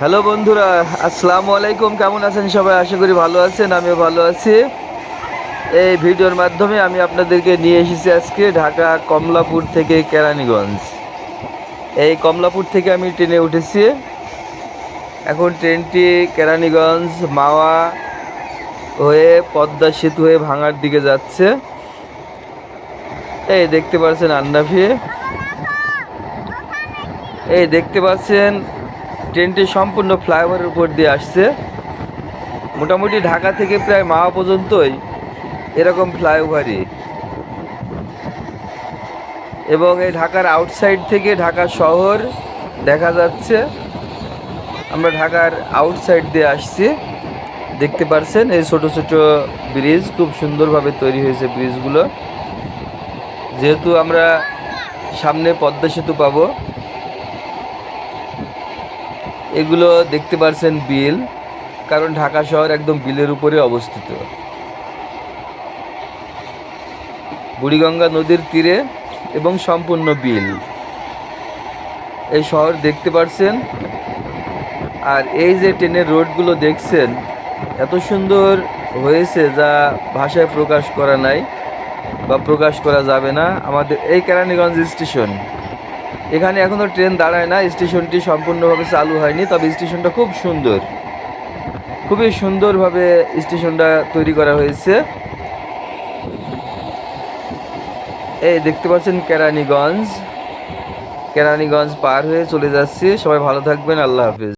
Hello বন্ধুরা, আসসালামু আলাইকুম। কেমন আছেন সবাই? আশা করি ভালো আছেন, আমিও ভালো আছি। এই ভিডিওর মাধ্যমে আমি আপনাদেরকে নিয়ে এসেছি আজকে ঢাকা কমলাপুর থেকে কেরানীগঞ্জ। এই কমলাপুর থেকে আমি ট্রেনে উঠেছি। এখন ট্রেনটি কেরানীগঞ্জ মাওয়া হয়ে পদ্মা সেতু হয়ে ভাঙার দিকে যাচ্ছে। এই দেখতে পাচ্ছেন আন্নাফি এই দেখতে পাচ্ছেন ট্রেনটি সম্পূর্ণ ফ্লাইওভারের উপর দিয়ে আসছে। মোটামুটি ঢাকা থেকে প্রায় মাওয়া পর্যন্তই এরকম ফ্লাইওভারই। এবং এই ঢাকার আউটসাইড থেকে ঢাকা শহর দেখা যাচ্ছে। আমরা ঢাকার আউটসাইড দিয়ে আসছি। দেখতে পারছেন এই ছোট ছোট ব্রিজ, খুব সুন্দরভাবে তৈরি হয়েছে ব্রিজগুলো। যেহেতু আমরা সামনে পদ্মা সেতু পাবো এগুলো দেখতে পারছেন বিল, কারণ ঢাকা শহর একদম বিলের উপরে অবস্থিত। বুড়িগঙ্গা নদীর তীরে এবং সম্পূর্ণ বিল। এই শহর দেখতে পারছেন। আর এই যে ট্রেনের রোডগুলো দেখছেন, এত সুন্দর হয়েছে যা ভাষায় প্রকাশ করা নাই বা প্রকাশ করা যাবে না। আমাদের এই কেরানীগঞ্জ স্টেশন। এখানে এখনও ট্রেন দাঁড়ায় না, স্টেশনটি সম্পূর্ণভাবে চালু হয়নি, তবে স্টেশনটা খুব সুন্দর। খুবই সুন্দরভাবে স্টেশনটা তৈরি করা হয়েছে। এই দেখতে পাচ্ছেন কেরানীগঞ্জ। কেরানীগঞ্জ পার হয়ে চলে যাচ্ছি। সবাই ভালো থাকবেন, আল্লাহ হাফিজ।